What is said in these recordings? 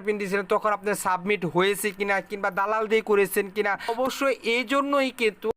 Fingerprint দিয়েছিলেন, তখন আপনি সাবমিট হয়েছে কিনা কিংবা দালাল দিয়ে করেছেন কিনা? অবশ্যই এই জন্যই কিন্তু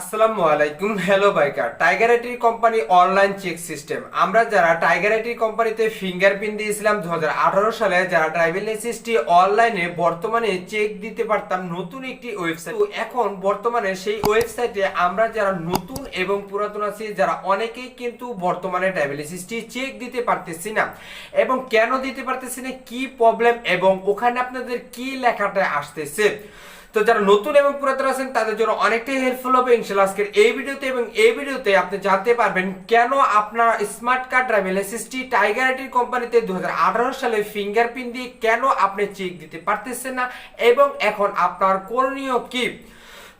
আসসালামু আলাইকুম hello biker tiger IT company online check system আমরা যারা টাইগার আইটি কোম্পানিতে ফিঙ্গারপ্রিন্ট দিয়েছিলাম দুহাজার আঠারো সালে, যারা ট্রাইভেল লাইসেন্সটি অনলাইনে বর্তমানে চেক দিতে পারতাম, নতুন একটি ওয়েবসাইট এখন বর্তমানে সেই ওয়েবসাইটে আমরা যারা নতুন এবং পুরাতন আছি, যারা অনেকেই কিন্তু বর্তমানে ট্রাইভেল লাইসেন্সটি চেক দিতে পারতেছি না। এবং কেন দিতে পারতেছি না, কি প্রবলেম এবং ওখানে আপনাদের কি লেখাটা আসতেছে? তো যারা নতুন এবং পুরাতন আছেন, তাদের জন্য অনেকটাই হেল্পফুল হবে ইনশাল্লাহ আজকের এই ভিডিওতে এবং এই ভিডিওতে আপনি জানতে পারবেন কেন আপনার স্মার্ট কার্ড ড্রাইভিং লাইসেন্সটি টাইগার আইটির কোম্পানিতে দু হাজার আঠারো সালে ফিঙ্গারপ্রিন্ট দিয়ে কেন আপনি চেক দিতে পারতেছেন না? এবং এখন আপনার করণীয় কি?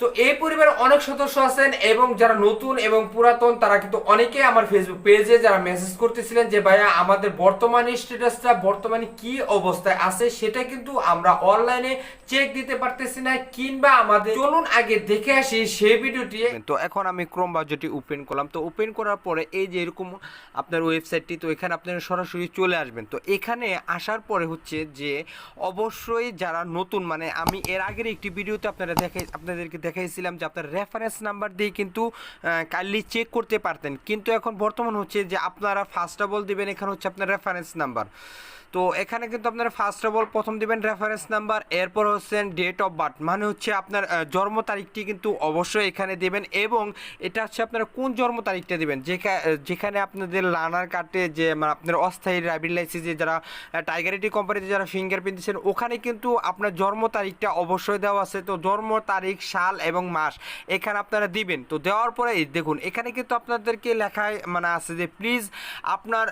তো এই পরিবারে অনেক সদস্য আছেন এবং যারা নতুন এবং পুরাতন, তারা কিন্তু অনেকে আমার ফেসবুক পেজে যারা মেসেজ করতেছিলেন যে, ভাইয়া, আমাদের বর্তমানে স্ট্যাটাসটা বর্তমানে কি অবস্থায় আছে, সেটা কিন্তু আমরা অনলাইনে চেক দিতে পারতেছি না, কিংবা আমাদের চলুন আগে দেখে আসি সেই ভিডিওটি। তো এখন আমি ক্রোম বাজেটটি ওপেন করলাম। তো ওপেন করার পরে এই যে এরকম আপনার ওয়েবসাইটটি তো এখানে আপনারা সরাসরি চলে আসবেন। তো এখানে আসার পরে হচ্ছে যে, অবশ্যই যারা নতুন মানে আমি এর আগের একটি ভিডিওতে আপনারা দেখে আপনাদেরকে দেখাইছিলাম যে আপনার রেফারেন্স নাম্বার দিয়ে কিন্তু কাইন্ডলি চেক করতে পারতেন। কিন্তু এখন বর্তমান হচ্ছে যে আপনারা ফার্স্ট অফ অল দেবেন, এখানে হচ্ছে আপনার রেফারেন্স নাম্বার তো এখানে কিন্তু আপনারা ফার্স্ট অফ অল প্রথম দিবেন রেফারেন্স নাম্বার এরপর হচ্ছেন ডেট অফ বার্থ মানে হচ্ছে আপনার জন্ম তারিখটি কিন্তু অবশ্যই এখানে দেবেন এবং এটা হচ্ছে আপনারা কোন জন্ম তারিখটা দিবেন? যেখানে আপনাদের লানার কার্ডে যে মানে আপনার অস্থায়ী ড্রাইভিং লাইসেন্সে যারা টাইগার আইটি কোম্পানিতে যারা ফিঙ্গারপ্রিন্ট দিচ্ছেন ওখানে কিন্তু আপনার জন্ম তারিখটা অবশ্যই দেওয়া আছে। তো জন্ম তারিখ, সাল এবং মাস এখানে আপনারা দিবেন। তো দেওয়ার পরে দেখুন, এখানে কিন্তু আপনাদেরকে লেখায় মানে আছে যে প্লিজ আপনার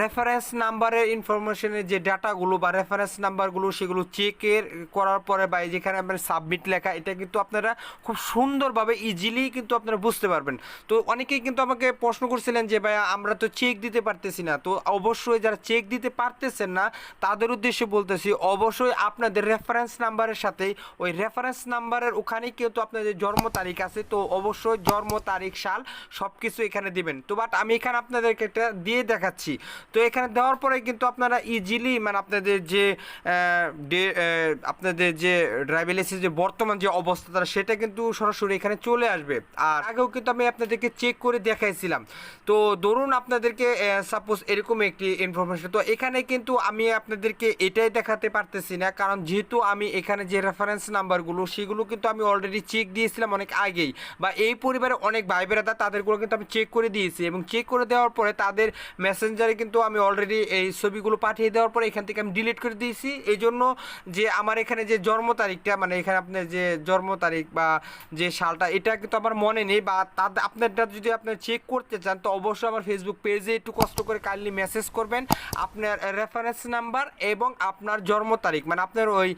রেফারেন্স নাম্বারের ইনফরমেশনের যে ডাটাগুলো বা রেফারেন্স নাম্বারগুলো সেগুলো চেকের করার পরে বা যেখানে আপনার সাবমিট লেখা, এটা কিন্তু আপনারা খুব সুন্দরভাবে ইজিলি কিন্তু আপনারা বুঝতে পারবেন। তো অনেকেই কিন্তু আমাকে প্রশ্ন করছিলেন যে, ভাইয়া, আমরা তো চেক দিতে পারতেছি না। তো অবশ্যই যারা চেক দিতে পারতেছেন না, তাদের উদ্দেশ্যে বলতেছি, অবশ্যই আপনাদের রেফারেন্স নাম্বারের সাথে, ওই রেফারেন্স নাম্বারের ওখানেই কিন্তু আপনাদের জন্ম তারিখ আছে। তো অবশ্যই জন্ম তারিখ, সাল সব কিছু এখানে দিবেন। তো বাট আমি এখানে আপনাদেরকে একটা দিয়ে দেখাচ্ছি। তো এখানে দেওয়ার পরে কিন্তু আপনারা ইজিলি মানে আপনাদের যে আপনাদের যে ড্রাইভিং লাইসেন্স যে বর্তমান যে অবস্থা তারা সেটা কিন্তু সরাসরি এখানে চলে আসবে। আর আগেও কিন্তু আমি আপনাদেরকে চেক করে দেখাইছিলাম। তো ধরুন আপনাদেরকে সাপোজ এরকম একটি ইনফরমেশন তো এখানে কিন্তু আমি আপনাদেরকে এটাই দেখাতে পারতেছি না, কারণ যেহেতু আমি এখানে যে রেফারেন্স নাম্বারগুলো সেগুলো কিন্তু আমি অলরেডি চেক দিয়েছিলাম অনেক আগেই। বা এই পরিবারে অনেক ভাই বেড়াদা তাদেরগুলো কিন্তু আমি চেক করে দিয়েছি এবং চেক করে দেওয়ার পরে তাদের মেসেঞ্জারে কিন্তু আমি অলরেডি এই ছবিগুলো পাঠিয়ে দেওয়ার পরে এখান থেকে আমি ডিলিট করে দিয়েছি। এই জন্য যে আমার এখানে যে জন্ম তারিখটা মানে এখানে আপনার যে জন্ম তারিখ বা যে সালটা, এটা কিন্তু আমার মনে নেই বা তাদের আপনারটা যদি আপনি চেক করতে চান, তো অবশ্যই আমার ফেসবুক পেজে একটু কষ্ট করে কাইন্ডলি মেসেজ করবেন। আপনার রেফারেন্স নাম্বার এবং আপনার জন্ম তারিখ মানে আপনার ওই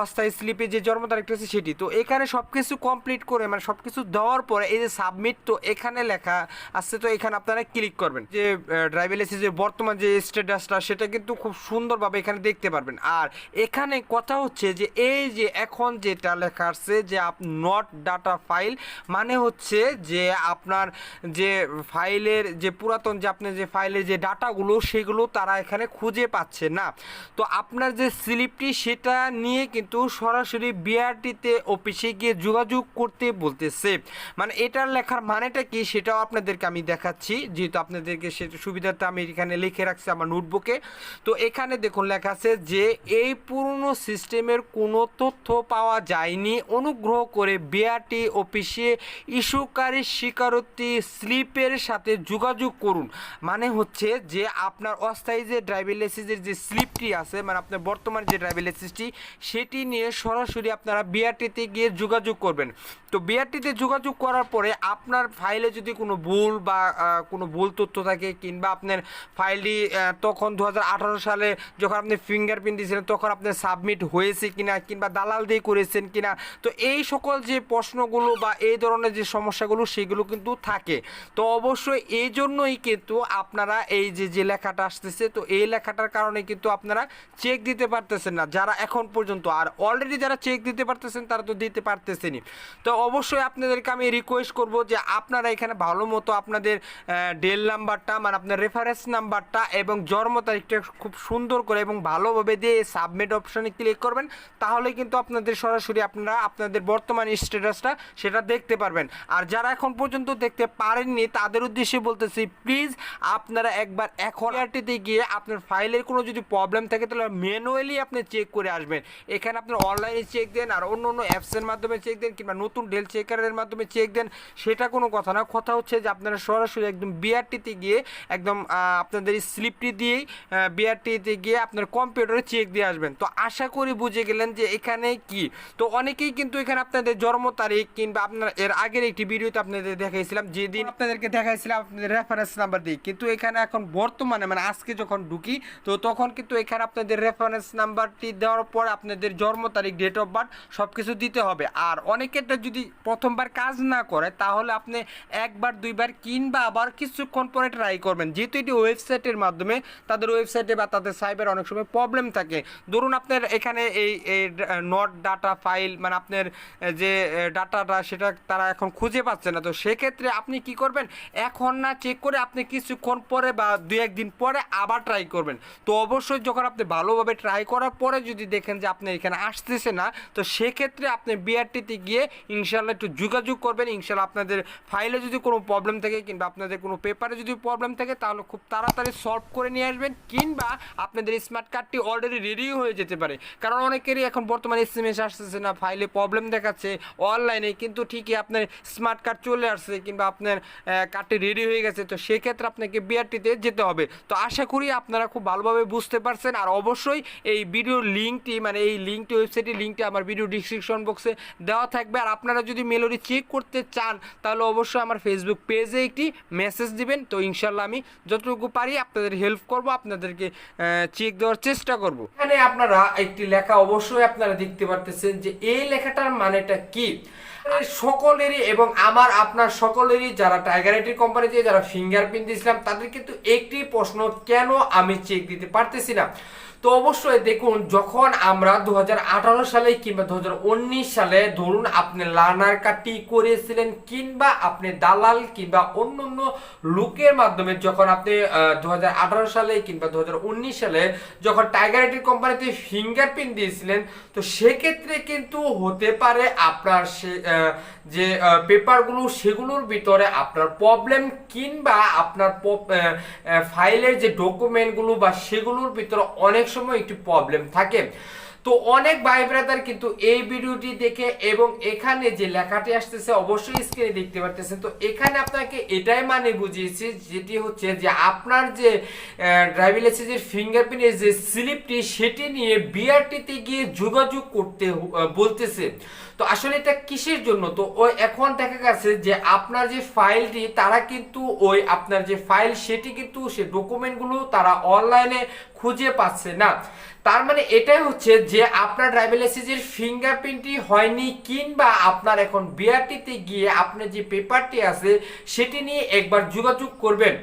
অস্থায়ী স্লিপে যে জন্ম তারিখটা আছে সেটি। তো এখানে সব কিছু কমপ্লিট করে মানে সব কিছু দেওয়ার পরে এই যে সাবমিট তো এখানে লেখা আসছে তো এখানে আপনারা ক্লিক করবেন। যে ড্রাইভিং লাইসেন্সের বর্তমান যে স্ট্যাটাসটা সেটা কিন্তু খুব সুন্দরভাবে এখানে দেখতে পারবেন। আর এখানে কথা হচ্ছে যে, এই যে এখন যেটা লেখা আছে যে, আপ নট ডাটা ফাইল মানে হচ্ছে যে, আপনার যে ফাইলের যে পুরাতন যে আপনার যে ফাইলের যে ডাটাগুলো, সেগুলো তারা এখানে খুঁজে পাচ্ছে না। তো আপনার যে স্লিপটি, সেটা নিয়ে কিন্তু সরাসরি বিআরটিতে অফিসে গিয়ে যোগাযোগ করতে বলতেছে। মানে এটার লেখার মানেটা কি, সেটাও আপনাদেরকে আমি দেখাচ্ছি। যেহেতু আপনাদেরকে সেটা সুবিধাটা আমি এখানে লিখে রাখছি আমার নোটবুকে। তো এখানে দেখুন লেখা আছে যে এই পুরনো সিস্টেমের কোনো তথ্য পাওয়া যায়নি। অনুগ্রহ করে বিআরটি অফিসে ইস্যুকারী স্বীকারোক্তি স্লিপের সাথে যোগাযোগ করুন। মানে হচ্ছে যে আপনার অস্থায়ী যে ড্রাইভিং লাইসেন্সের যে স্লিপটি আছে মানে আপনার বর্তমান যে ড্রাইভিং লাইসেন্সটি, সেটি নিয়ে সরাসরি আপনারা বিআরটিতে গিয়ে যোগাযোগ করবেন। তো বিআরটিতে যোগাযোগ করার পরে আপনার ফাইলে যদি কোনো ভুল বা কোনো ভুল তথ্য থাকে কিংবা আপনার ফাইলটি তখন দু হাজার আট সালে যখন আপনি ফিঙ্গারপ্রিন্ট দিয়েছিলেন, তখন আপনার সাবমিট হয়েছে কিনা, কিংবা দালাল দিয়ে করেছেন কিনা, তো এই সকল যে প্রশ্নগুলো বা এই ধরনের যে সমস্যাগুলো, সেগুলো কিন্তু থাকে। তো অবশ্যই এই জন্যই কিন্তু আপনারা এই যে যে লেখাটা আসতেছে, তো এই লেখাটার কারণে কিন্তু আপনারা চেক দিতে পারতেছেন না। যারা এখন পর্যন্ত, আর অলরেডি যারা চেক দিতে পারতেছেন, তারা তো দিতে পারতেছেনই। তো অবশ্যই আপনাদেরকে আমি রিকোয়েস্ট করব যে, আপনারা এখানে ভালো মতো আপনাদের ডেল নাম্বারটা মানে আপনার রেফারেন্স নাম্বারটা এবং জন্ম তারিখটা খুব সুন্দর করে এবং ভালোভাবে দিয়ে সাবমিট অপশনে ক্লিক করবেন তাহলে কিন্তু আপনাদের সরাসরি আপনারা আপনাদের বর্তমান স্ট্যাটাসটা সেটা দেখতে পারবেন। আর যারা এখন পর্যন্ত দেখতে পারেননি, তাদের উদ্দেশ্যে বলতেছি প্লিজ আপনারা একবার এখন আরটিতে গিয়ে আপনার ফাইলের কোনো যদি প্রবলেম থাকে, তাহলে ম্যানুয়ালি আপনি চেক করে আসবেন। এখানে আপনার অনলাইনে চেক দেন, আর অন্য অন্য অ্যাপসের মাধ্যমে চেক দেন, কিংবা নতুন ডেল চেকারের মাধ্যমে চেক দেন, সেটা কোনো কথা না। কথা হচ্ছে যে আপনারা সরাসরি একদম বিআরটিতে গিয়ে একদম আপনাদের স্লিপটি দিয়েই বিআরটিতে গিয়ে আপনার কম্পিউটারে চেক দিয়ে আসবেন। তো আশা করি বুঝে গেলেন যে এখানে কি। তো অনেকেই কিন্তু এখানে আপনাদের জন্ম তারিখ কিংবা আপনার এর আগের একটি ভিডিওতে আপনাদের দেখাইছিলাম, যেদিন আপনাদেরকে দেখাইছিলাম আপনাদের রেফারেন্স নাম্বার দিয়ে। কিন্তু এখানে এখন বর্তমানে মানে আজকে যখন ঢুকি, তো তখন কিন্তু এখানে আপনাদের রেফারেন্স নাম্বারটি দেওয়ার পর আপনাদের জন্ম তারিখ ডেট অফ বার্থ সব কিছু দিতে হবে। আর অনেকেরটা যদি প্রথমবার কাজ না করে, তাহলে আপনি একবার, দুইবার কিংবা আবার কিছুক্ষণ পরে ট্রাই করবেন। যেহেতু এটি ওয়েবসাইটের মাধ্যমে, তাদের ওয়েবসাইটে বা তাদের সাইবার অনেক সময় প্রবলেম থাকে। ধরুন আপনার এখানে এই নট ডাটা ফাইল মানে আপনার যে ডাটাটা সেটা তারা এখন খুঁজে পাচ্ছে না। তো সেক্ষেত্রে আপনি কি করবেন? এখন না চেক করে আপনি কিছুক্ষণ পরে বা দু একদিন পরে আবার ট্রাই করবেন। তো অবশ্যই যখন আপনি ভালোভাবে ট্রাই করার পরে যদি দেখেন যে আপনি এখানে আসতেছে না, তো সেক্ষেত্রে আপনি বিআরটিতে গিয়ে ইনশাল্লাহ একটু যোগাযোগ করবেন। ইনশাল্লাহ আপনাদের ফাইলে যদি কোনো প্রবলেম থাকে কিংবা আপনাদের কোনো পেপারে যদি প্রবলেম থাকে, তাহলে খুব তাড়াতাড়ি সলভ করে নিয়ে আসবেন। কিংবা আপনাদের স্মার্ট কার্ডটি অলরেডি রেডি হয়ে যেতে পারে। কারণ অনেকেরই এখন বর্তমানে এস এম এস আসতেছে না ফাইলে প্রবলেম দেখাচ্ছে অনলাইনে কিন্তু ঠিকই আপনার স্মার্ট কার্ড চলে আসছে কিংবা আপনার কার্ডটি রেডি হয়ে গেছে, তো সেক্ষেত্রে আপনাকে বিআরটিতে যেতে হবে। তো আশা করি আপনারা খুব ভালোভাবে বুঝতে পারছেন, আর অবশ্যই এই ভিডিওর লিঙ্কটি মানে এই লিঙ্কটি ওয়েবসাইটের লিঙ্কটি আমার ভিডিও ডিসক্রিপশন বক্সে দেওয়া থাকবে। আর আপনারা যদি মেলোডি চেক করতে চান, তাহলে অবশ্যই আমার ফেসবুক পেজে একটি মেসেজ দিবেন। তো ইনশাল্লাহ আমি যতটুকু পারি আপনাদের হেল্প করব, আপনাদেরকে চেক দেওয়ার চেষ্টা করব। এখানে আপনারা একটি লেখা অবশ্যই আপনারা দেখতে পারতেছেন যে এই লেখাটার মানেটা কি? সকলেরই এবং আমার, আপনার সকলেরই যারা টাইগার আইটি কোম্পানিতে যারা ফিঙ্গারপ্রিন্ট দিয়েছিলাম, তাদের কিন্তু একটি প্রশ্ন, কেন আমি চেক দিতে পারতেছি না? তো অবশ্যই দেখুন, যখন আমরা দু হাজার আঠারো সালে কিংবা দু হাজার উনিশ সালে ধরুন আপনি লার্নার কাটি করেছিলেন কিংবা আপনি দালাল কিংবা অন্য অন্য লোকের মাধ্যমে যখন আপনি দু হাজার আঠারো সালে কিংবা দু হাজার উনিশ সালে যখন টাইগার আইটি কোম্পানিতে ফিঙ্গারপ্রিন্ট দিয়েছিলেন, তো সেক্ষেত্রে কিন্তু হতে পারে আপনার সে যে পেপারগুলো সেগুলোর ভিতরে আপনার প্রবলেম কিংবা আপনার ফাইলের যে ডকুমেন্টগুলো বা সেগুলোর ভিতরে অনেক সময় একটি প্রবলেম থাকে। তো অনেক ভাই ব্রাদার কিন্তু এই ভিডিওটি দেখে এবং এখানে যে লেখাটি আসতেছে অবশ্যই স্ক্রিনে দেখতে পারতেছেন। তো এখানে আপনাকে এটাই মানে বুঝিয়েছি, যেটি হচ্ছে যে আপনার যে ড্রাইভিং লাইসেন্সের ফিঙ্গারপ্রিন্টের যে স্লিপটি সেটি নিয়ে বিআরটিতে গিয়ে যোগাযোগ করতে বলতেছে। তো আসলে এটা কিসের জন্য? তো ওই এখন দেখা গেছে যে আপনার যে ফাইলটি তারা কিন্তু ওই আপনার যে ফাইল সেটি কিন্তু সে ডকুমেন্টগুলো তারা অনলাইনে খুঁজে পাচ্ছে না। তার মানে এটাই হচ্ছে যে আপনার ড্রাইভিং লাইসেন্সের ফিঙ্গারপ্রিন্টটি হয়নি, কিংবা আপনার এখন বিআরটিতে গিয়ে আপনার যে পেপারটি আছে, সেটি নিয়ে একবার যোগাযোগ করবেন।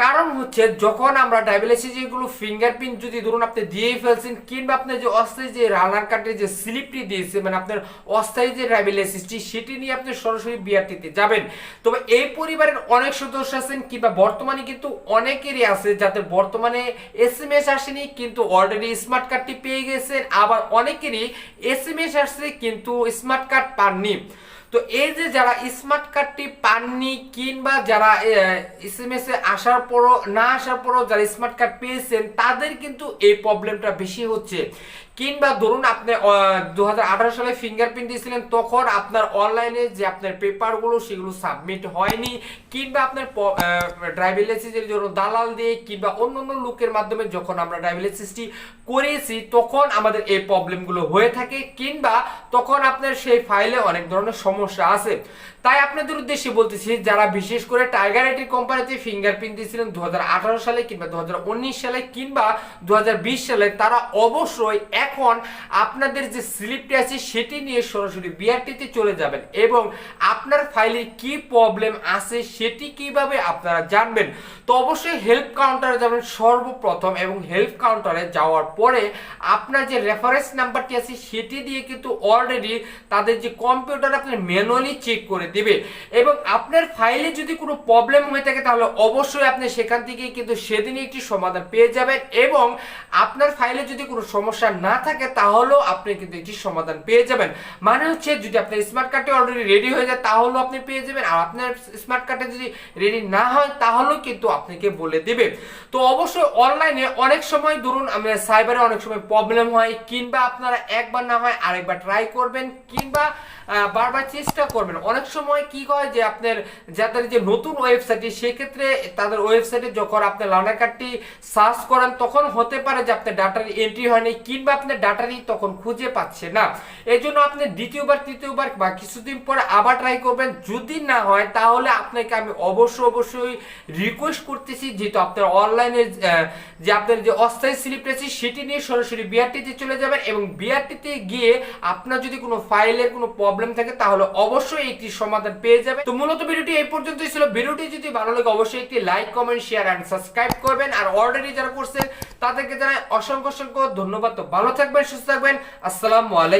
কারণ হচ্ছে যখন আমরা ড্রাইভিং লাইসেন্সগুলো ফিঙ্গারপ্রিন্ট যদি ধরুন আপনি দিয়েই ফেলছেন, কিংবা আপনি যে অস্থায়ী যে রানার কার্ডের যে স্লিপটি দিয়েছে মানে আপনার অস্থায়ী যে লাইসেন্সটি সেটি নিয়ে আপনি সরাসরি বিআরটিতে যাবেন। তবে এই পরিবারের অনেক সদস্য আছেন, কিংবা বর্তমানে কিন্তু অনেকেরই আছে যাদের বর্তমানে এস এম এস আসেনি, কিন্তু অলরেডি স্মার্ট কার্ডটি পেয়ে গেছেন। আবার অনেকেরই এস এম এস আসছে, কিন্তু স্মার্ট কার্ড পাননি। তো এই যে যারা স্মার্ট কার্ডটি পাননি কিংবা যারা এস এম এস এ আসার পরও, না আসার পরও যারা স্মার্ট কার্ড পেয়েছেন, তাদের কিন্তু এই প্রবলেমটা বেশি হচ্ছে। কিংবা ধরুন আপনি দু হাজার আঠারো সালে ফিঙ্গারপ্রিন্ট দিয়েছিলেন, তখন আপনার অনলাইনে যে আপনার পেপারগুলো সেগুলো সাবমিট হয়নি। কিংবা আপনার ড্রাইভিং লাইসেন্সের জন্য দালাল দিয়ে, কিংবা অন্য অন্য লোকের মাধ্যমে যখন আমরা ড্রাইভিং লাইসেন্সটি করেছি তখন আমাদের এই প্রবলেমগুলো হয়ে থাকে, কিংবা তখন আপনার সেই ফাইলে অনেক ধরনের সমস্যা আছে। তাই আপনাদের উদ্দেশ্যে বলতেছি, যারা বিশেষ করে টাইগার আইটি কোম্পানিতে ফিঙ্গারপ্রিন্ট দিয়েছিলেন দু হাজার আঠারো সালে কিংবা দু হাজার উনিশ সালে, কিংবা দু হাজার বিশ সালে, তারা অবশ্যই এখন আপনাদের যে স্লিপটি আছে সেটি নিয়ে সরাসরি বিআরটিতে চলে যাবেন এবং আপনার ফাইলে কি প্রবলেম আছে সেটি কীভাবে আপনারা জানবেন? তো অবশ্যই হেল্প কাউন্টারে যাবেন সর্বপ্রথম এবং হেল্প কাউন্টারে যাওয়ার পরে আপনার যে রেফারেন্স নাম্বারটি আছে সেটি দিয়ে কিন্তু অলরেডি তাদের যে কম্পিউটার আপনার ম্যানুয়ালি চেক করে দিবে। এবং আপনার ফাইলে যদি কোনো প্রবলেম হয়ে থাকে তাহলে অবশ্যই আপনি সেখান থেকে কিন্তু সেদিনই একটি সমাধান পেয়ে যাবেন এবং আপনার ফাইলে যদি কোনো সমস্যা না থাকে তাহলেও আপনি কিন্তু এটি সমাধান পেয়ে যাবেন। মানে হচ্ছে যদি আপনার স্মার্ট কার্ডটি অলরেডি রেডি হয়ে যায়, তাহলেও আপনি পেয়ে যাবেন। আর আপনার স্মার্ট কার্ডে যদি রেডি না হয়, তাহলেও কিন্তু আপনাকে বলে দিবে। তো অবশ্যই অনলাইনে অনেক সময় ধরুন, আমরা সাইবারে অনেক সময় প্রবলেম হয়, কিংবা আপনারা একবার না হয় আরেকবার ট্রাই করবেন, কিংবা বারবার চেষ্টা করবেন। অনেক সময় কি হয় যে আপনার যাদের যে নতুন ওয়েবসাইটটি সেক্ষেত্রে তাদের ওয়েবসাইটে যখন আপনার লার্নার কার্ডটি সার্চ করেন, তখন হতে পারে যে আপনার ডাটার এন্ট্রি হয়নি কিংবা আপনার ডাটারই তখন খুঁজে পাচ্ছে না। এই জন্য আপনি দ্বিতীয়বার, তৃতীয়বার বা কিছুদিন পরে আবার ট্রাই করবেন। যদি না হয়, তাহলে আপনাকে আমি অবশ্যই অবশ্যই রিকোয়েস্ট করতেছি যেহেতু আপনার অনলাইনে যে আপনার যে অস্থায়ী স্লিপ রয়েছে সেটি নিয়ে সরাসরি বিআরটিতে চলে যাবেন এবং বিআরটিতে গিয়ে আপনার যদি কোনো ফাইলের কোনো প্রবলেম থাকে, তাহলে অবশ্যই একটি সমাধান পেয়ে যাবে তো মূলত ভিডিওটি এই পর্যন্তই ছিল। ভিডিওটি যদি ভালো লাগে, অবশ্যই একটি like, comment, share and subscribe করবেন। আর অলরেডি যারা করছেন, তাদেরকে জানাই অসংখ্য অসংখ্য ধন্যবাদ। তো ভালো থাকবেন, সুস্থ থাকবেন। আসসালামু আলাইকুম।